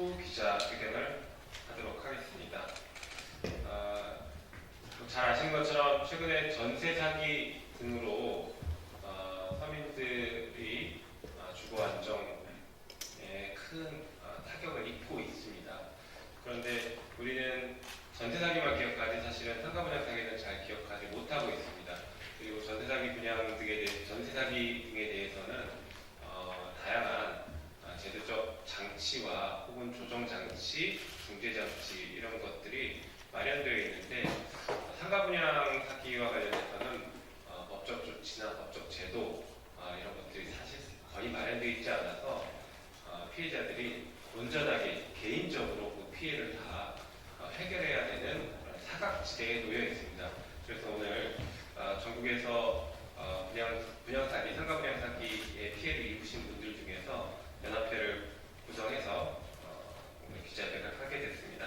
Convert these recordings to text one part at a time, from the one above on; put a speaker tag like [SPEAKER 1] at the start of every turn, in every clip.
[SPEAKER 1] 촉구 기자회견을 하도록 하겠습니다. 아, 뭐잘 아시는 것처럼 최근에 전세 사기 등으로 어, 서민들이 아, 주거 안정에 큰 아, 타격을 입고 있습니다. 그런데 우리는 전세 사기만 기억하지 사실은 상가 분양 사기는 잘 기억하지 못하고 있습니다. 그리고 전세 사기 분양 등에 대해 전세 사기 등에 대해서는 어, 다양한 아, 제도적 장치와 혹은 조정 장치, 중재 장치 이런 것들이 마련되어 있는데 상가 분양 사기와 관련해서는 어, 법적 조치나 법적 제도 아, 이런 것들이 사실 거의 마련되어 있지 않아서 어, 피해자들이 온전하게 개인적으로 그 피해를 다 어, 해결해야 되는 사각지대에 놓여 있습니다. 그래서 오늘 어, 전국에서 어, 분양 분양 사기, 상가 분양 사기의 피해를 입으신 분들 중에서 연합회를 구성해서 어, 오늘 기자회견을 하게 됐습니다.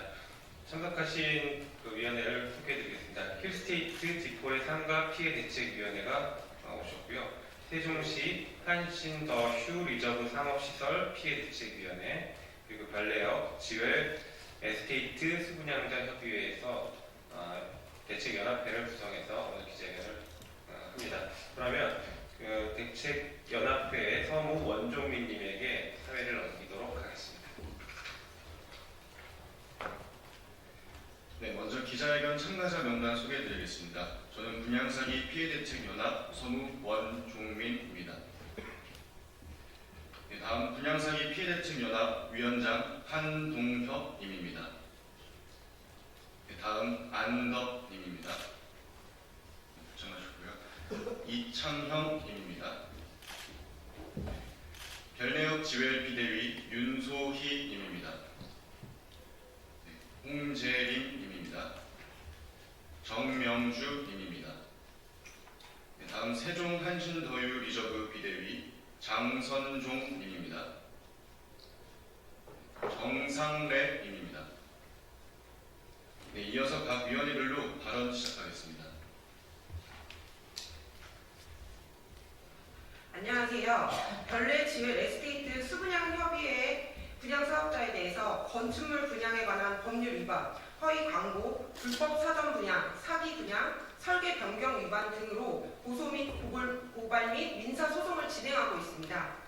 [SPEAKER 1] 참석하신 그 위원회를 소개해드리겠습니다. 힐스테이트 지포의 상가 피해 대책위원회가 어, 오셨고요. 세종시 한신 더 휴 리저브 상업시설 피해 대책위원회 그리고 별내역 지회 에스테이트 수분양자 협의회에서 어, 대책연합회를 구성해서 오늘 기자회견을 어, 합니다. 그러면 그 대책연합회의 서무 원종민님에게 사회를 넘기도록 하겠습니다.
[SPEAKER 2] 네, 먼저 기자회견 참가자 명단 소개해드리겠습니다. 저는 분양사기 피해대책연합 서무 원종민입니다. 네, 다음 분양사기 피해대책연합 위원장 한동협님입니다. 네, 다음 안덕님입니다. 부정하셨고요. 이창형님입니다. 별내역 지웰 비대위 윤소희님입니다. 네, 홍재림님입니다. 정명주님입니다. 네, 다음 세종 한신더유 리저브 비대위 장선종님입니다. 정상래님입니다. 네, 이어서 각 위원회별로 발언 시작하겠습니다.
[SPEAKER 3] 안녕하세요. 별내 지회 레스테이트 수분양 협의회 분양 사업자에 대해서 건축물 분양에 관한 법률 위반, 허위 광고, 불법 사전 분양, 사기 분양, 설계 변경 위반 등으로 고소 및 고발 및 민사 소송을 진행하고 있습니다.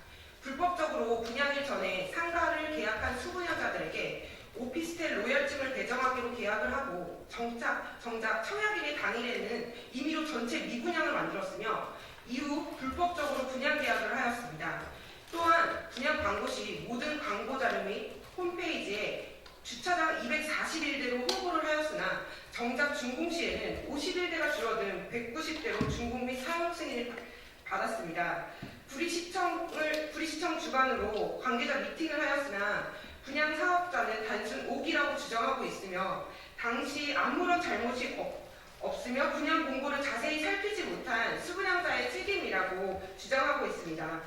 [SPEAKER 3] 불법적으로 분양일 전에 상가를 계약한 수분양자들에게 오피스텔 로열증을 배정하기로 계약을 하고 정작, 정작 청약일의 당일에는 임의로 전체 미분양을 만들었으며 이후 불법적으로 분양 계약을 하였습니다. 또한 분양 광고 시 모든 광고 자료 및 홈페이지에 주차장 241대로 홍보를 하였으나 정작 준공 시에는 51대가 줄어든 190대로 준공 및 사용 승인을 받았습니다. 구리시청을 구리시청 주관으로 관계자 미팅을 하였으나 분양 사업자는 단순 오기라고 주장하고 있으며 당시 아무런 잘못이 없, 없으며 분양 공고를 자세히 살피지 못한 수분양자의 책임이라고 주장하고 있습니다.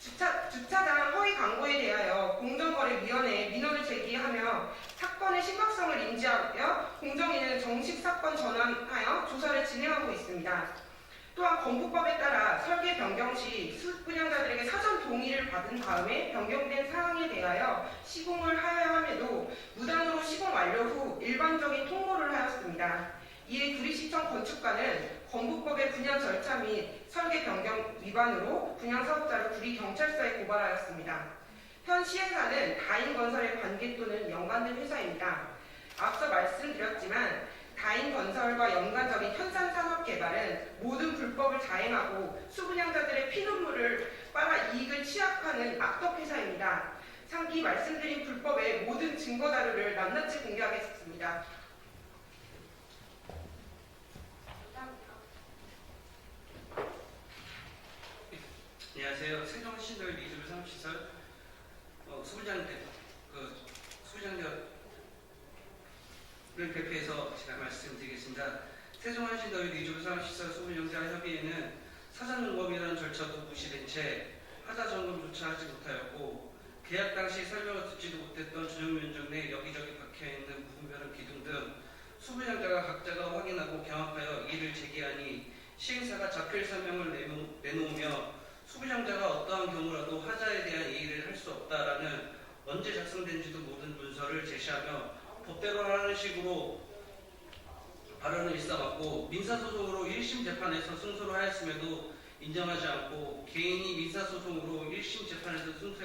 [SPEAKER 3] 주차, 주차장 허위 광고에 대하여 공정거래위원회에 민원을 제기하며 사건의 심각성을 인지하여 공정위는 정식 사건 전환하여 조사를 진행하고 있습니다. 또한 건국법에 따라 설계 변경 시 수분양자들에게 사전 동의를 받은 다음에 변경된 사항에 대하여 시공을 하여야 함에도 무단으로 시공 완료 후 일반적인 통보를 하였습니다. 이에 구리시청 건축가는 건국법의 분양 절차 및 설계 변경 위반으로 분양 사업자를 구리 경찰서에 고발하였습니다. 현 시행사는 다인건설의 관계 또는 연관된 회사입니다. 앞서 말씀드렸지만 다인 건설과 연관적인 현산산업 개발은 모든 불법을 자행하고 수분양자들의 피눈물을 빨아 이익을 취합하는 악덕 회사입니다. 상기 말씀드린 불법의 모든 증거 자료를 낱낱이 공개하겠습니다.
[SPEAKER 4] 안녕하세요. 리즈브 상업시설 어, 수부장 대, 그 수부장 을 대표해서 제가 말씀드리겠습니다. 세종한신더위 리즈브 상업시설 수부장자 협의회는 사전 점검이라는 절차도 무시된 채 하자 점검조차 하지 못하였고 계약 당시 설명을 듣지도 못했던 준용 면적 내 여기저기 박혀 있는 무분별한 기둥 등 수부장자가 각자가 확인하고 경합하여 이를 제기하니 시행사가 자필 설명을 내놓- 내놓으며 수부장자가 어떠한 경우라도 하자에 대한 이의를 할 수 없다. 없다라는 언제 작성된지도 모든 문서를 제시하며 법대로 하는 식으로 발언을 일삼았고 민사소송으로 1심 재판에서 승소를 하였음에도 인정하지 않고 개인이 민사소송으로 1심 재판에서 승소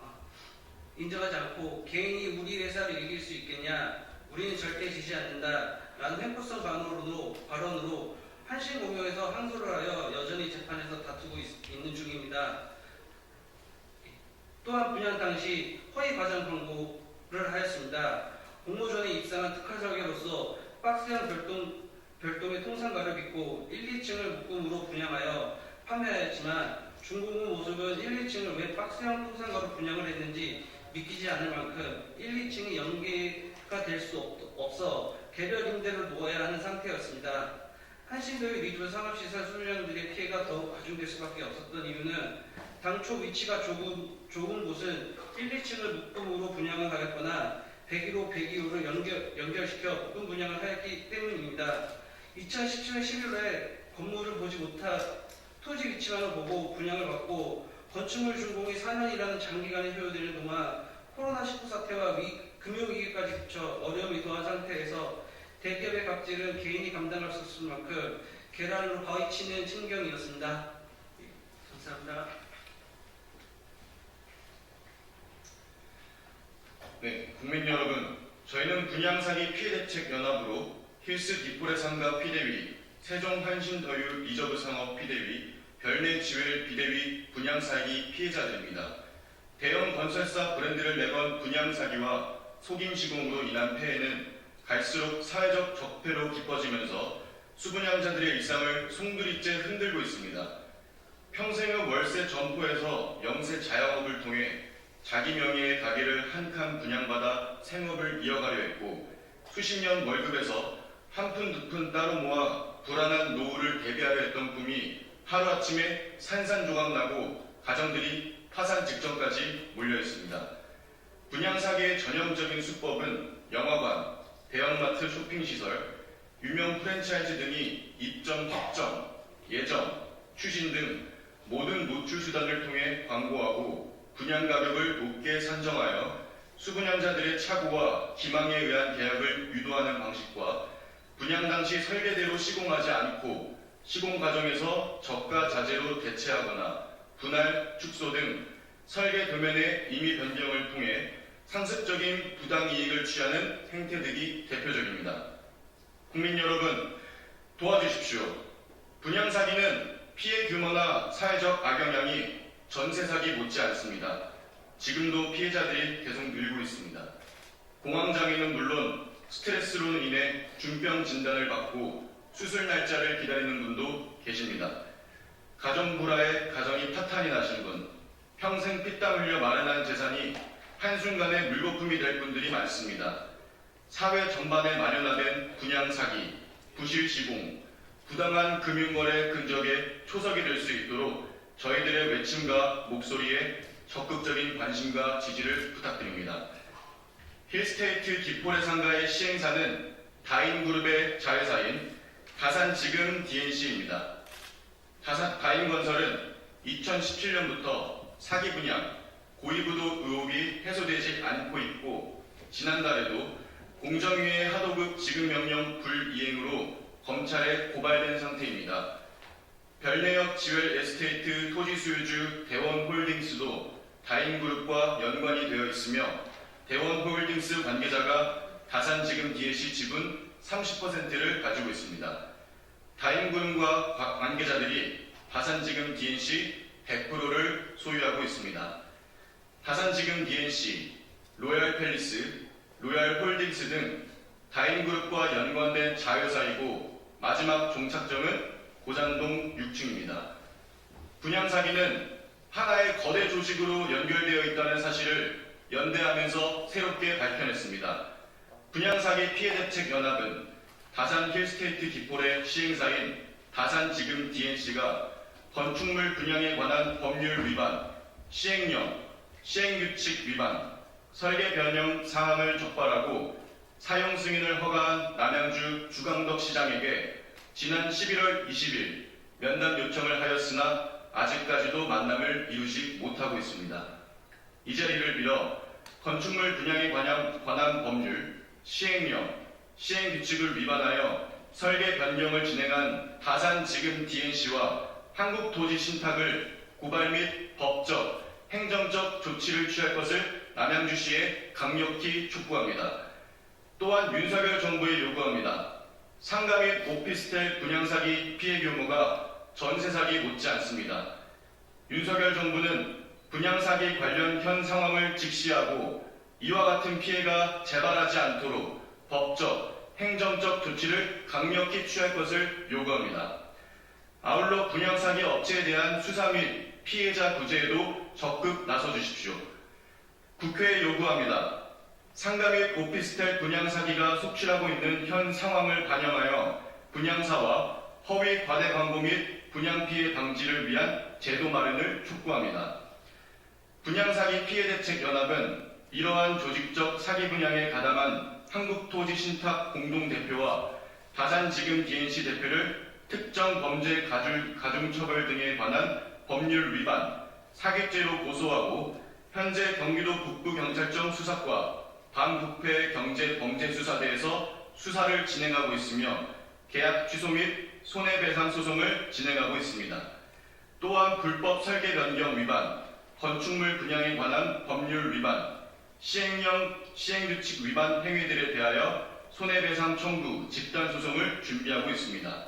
[SPEAKER 4] 아, 인정하지 않고 개인이 우리 회사를 이길 수 있겠냐 우리는 절대 지지 않는다 라는 횡포성 발언으로, 발언으로 한신공영에서 항소를 하여 여전히 재판에서 다투고 있, 있는 중입니다. 또한 분양 당시 허위 과장 광고를 하였습니다. 공모전에 입상한 특화설계로서 박스형 별동, 별동의 통상가를 믿고 1, 2층을 묶음으로 분양하여 판매하였지만 중공업 모습은 1, 2층을 왜 박스형 통상가로 분양을 했는지 믿기지 않을 만큼 1, 2층이 연계가 될 수 없어 개별 임대를 놓아야 하는 상태였습니다. 한신도의 리조트 상업시설 수령들의 피해가 더욱 가중될 수밖에 없었던 이유는 당초 위치가 좁은, 좁은 곳은 1, 2층을 묶음으로 분양을 하였거나 101호, 102호를 연결, 연결시켜 묶음 분양을 하였기 때문입니다. 2017년 11월에 건물을 보지 못하 토지 위치만을 보고 분양을 받고 건축물 준공이 4년이라는 장기간에 소요되는 동안 코로나19 사태와 위, 금융위기까지 붙여 어려움이 더한 상태에서 대기업의 갑질은 개인이 감당할 수 없을 만큼 계란으로 바위치는 친경이었습니다. 예, 감사합니다.
[SPEAKER 2] 네, 국민 여러분, 저희는 분양사기 피해대책연합으로 힐스 뒷불의 상가 피대위, 세종 한신더유 리저브 상업 피대위, 별내 지웰 비대위 분양사기 피해자들입니다. 대형 건설사 브랜드를 내건 분양사기와 속임 시공으로 인한 폐해는 갈수록 사회적 적폐로 깊어지면서 수분양자들의 일상을 송두리째 흔들고 있습니다. 평생의 월세 점포에서 영세 자영업을 통해 자기 명의의 가게를 한 칸 분양받아 생업을 이어가려 했고 수십 년 월급에서 한 푼 두 푼 따로 모아 불안한 노후를 대비하려 했던 꿈이 하루아침에 산산조각 나고 가정들이 파산 직전까지 몰려 있습니다. 분양사기의 전형적인 수법은 영화관, 대형마트 쇼핑시설, 유명 프랜차이즈 등이 입점 확정, 예정, 추신 등 모든 노출 수단을 통해 광고하고 분양 가격을 높게 산정하여 수분양자들의 착오와 기망에 의한 계약을 유도하는 방식과 분양 당시 설계대로 시공하지 않고 시공 과정에서 저가 자재로 대체하거나 분할, 축소 등 설계 도면의 임의 변경을 통해 상습적인 부당 이익을 취하는 행태들이 대표적입니다. 국민 여러분 도와주십시오. 분양 사기는 피해 규모나 사회적 악영향이 전세 사기 못지 않습니다. 지금도 피해자들이 계속 늘고 있습니다. 공황장애는 물론 스트레스로 인해 중병 진단을 받고 수술 날짜를 기다리는 분도 계십니다. 가정 불화에 가정이 파탄이 나신 분, 평생 피땀 흘려 마련한 재산이 한순간에 물거품이 될 분들이 많습니다. 사회 전반에 만연화된 분양 사기, 부실 시공, 부당한 금융거래 근적에 초석이 될 수 있도록 저희들의 외침과 목소리에 적극적인 관심과 지지를 부탁드립니다. 힐스테이트 기포레 상가의 시행사는 다인그룹의 자회사인 다산지금 DNC입니다. 다인건설은 2017년부터 사기 분양, 고의부도 의혹이 해소되지 않고 있고 지난달에도 공정위의 하도급 지급명령 불이행으로 검찰에 고발된 상태입니다. 별내역 지웰 에스테이트 토지수요주 대원홀딩스도 다인그룹과 연관이 되어 있으며 대원홀딩스 관계자가 다산 지금 DLC 지분 30%를 가지고 있습니다. 다인그룹과 관계자들이 다산 지금 DNC 100%를 소유하고 있습니다. 다산 지금 DNC, 로얄 팰리스, 로얄 홀딩스 등 다인그룹과 연관된 자회사이고 마지막 종착점은 고장동 6층입니다. 분양 사기는 하나의 거대 조직으로 연결되어 있다는 사실을 연대하면서 새롭게 밝혀냈습니다. 분양 사기 피해 대책 연합은 다산 힐스테이트 기폴의 시행사인 다산 지금 DNC가 건축물 분양에 관한 법률 위반, 시행령, 시행규칙 위반, 설계 변형 사항을 적발하고 사용 승인을 허가한 남양주 주강덕 시장에게 지난 11월 20일 면담 요청을 하였으나 아직까지도 만남을 이루지 못하고 있습니다. 이 자리를 빌어 건축물 분양에 관한, 관한 법률, 시행령, 시행 규칙을 위반하여 설계 변경을 진행한 다산 지금 DNC와 한국도시신탁을 고발 및 법적, 행정적 조치를 취할 것을 남양주시에 강력히 촉구합니다. 또한 윤석열 정부에 요구합니다. 상가 및 오피스텔 분양사기 피해 규모가 전세사기 못지 않습니다. 윤석열 정부는 분양사기 관련 현 상황을 직시하고 이와 같은 피해가 재발하지 않도록 법적, 행정적 조치를 강력히 취할 것을 요구합니다. 아울러 분양사기 업체에 대한 수사 및 피해자 구제에도 적극 나서 주십시오. 국회에 요구합니다. 상가 및 오피스텔 분양 사기가 속출하고 있는 현 상황을 반영하여 분양사와 허위 과대 광고 및 분양 피해 방지를 위한 제도 마련을 촉구합니다. 분양 사기 피해 대책 연합은 이러한 조직적 사기 분양에 가담한 한국토지신탁 공동대표와 다산지금 DNC 대표를 특정 범죄 가중, 가중처벌 등에 관한 법률 위반, 사기죄로 고소하고 현재 경기도 북부경찰청 수사과 반부패 경제 범죄 수사대에서 수사를 진행하고 있으며 계약 취소 및 손해배상 소송을 진행하고 있습니다. 또한 불법 설계 변경 위반, 건축물 분양에 관한 법률 위반, 시행령 시행규칙 위반 행위들에 대하여 손해배상 청구 집단 소송을 준비하고 있습니다.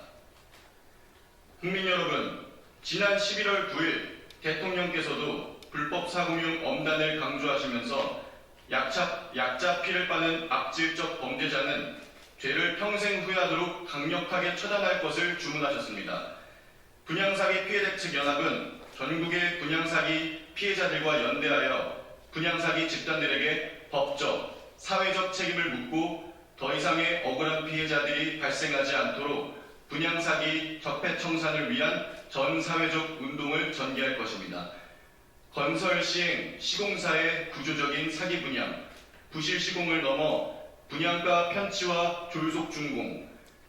[SPEAKER 2] 국민 여러분, 지난 11월 9일 대통령께서도 불법 사금융 엄단을 강조하시면서 약자, 약자 피를 빠는 악질적 범죄자는 죄를 평생 후회하도록 강력하게 처단할 것을 주문하셨습니다. 분양사기 피해대책 연합은 전국의 분양사기 피해자들과 연대하여 분양사기 집단들에게 법적, 사회적 책임을 묻고 더 이상의 억울한 피해자들이 발생하지 않도록 분양사기 적폐청산을 위한 전 사회적 운동을 전개할 것입니다. 건설 시행 시공사의 구조적인 사기 분양, 부실 시공을 넘어 분양가 편취와 졸속 준공,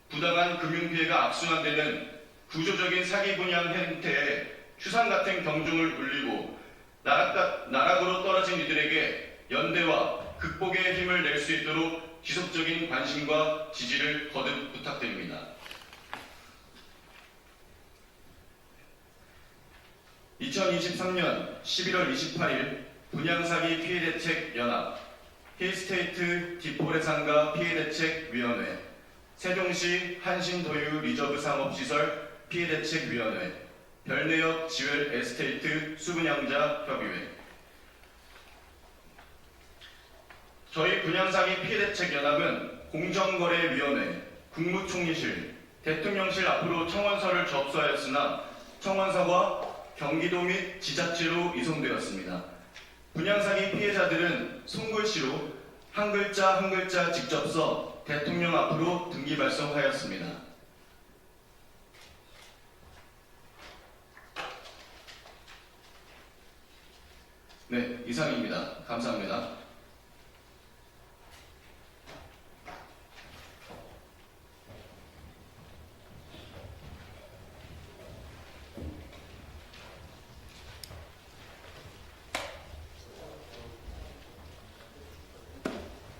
[SPEAKER 2] 부당한 금융 피해가 악순환되는 구조적인 사기 분양 행태에 추상 같은 경종을 울리고 나락, 나락으로 떨어진 이들에게 연대와 극복의 힘을 낼 수 있도록 지속적인 관심과 지지를 거듭 부탁드립니다. 2023년 11월 28일 분양사기 피해대책 연합 힐스테이트 디포레상가 피해대책위원회 세종시 한신도유 리저브 상업시설 피해대책위원회 별내역 지웰 에스테이트 수분양자 협의회. 저희 분양사기 피해대책 연합은 공정거래위원회 국무총리실 대통령실 앞으로 청원서를 접수하였으나 청원서가 경기도 및 지자체로 이송되었습니다. 분양사기 피해자들은 손글씨로 한 글자 한 글자 직접 써 대통령 앞으로 등기 발송하였습니다. 네, 이상입니다. 감사합니다.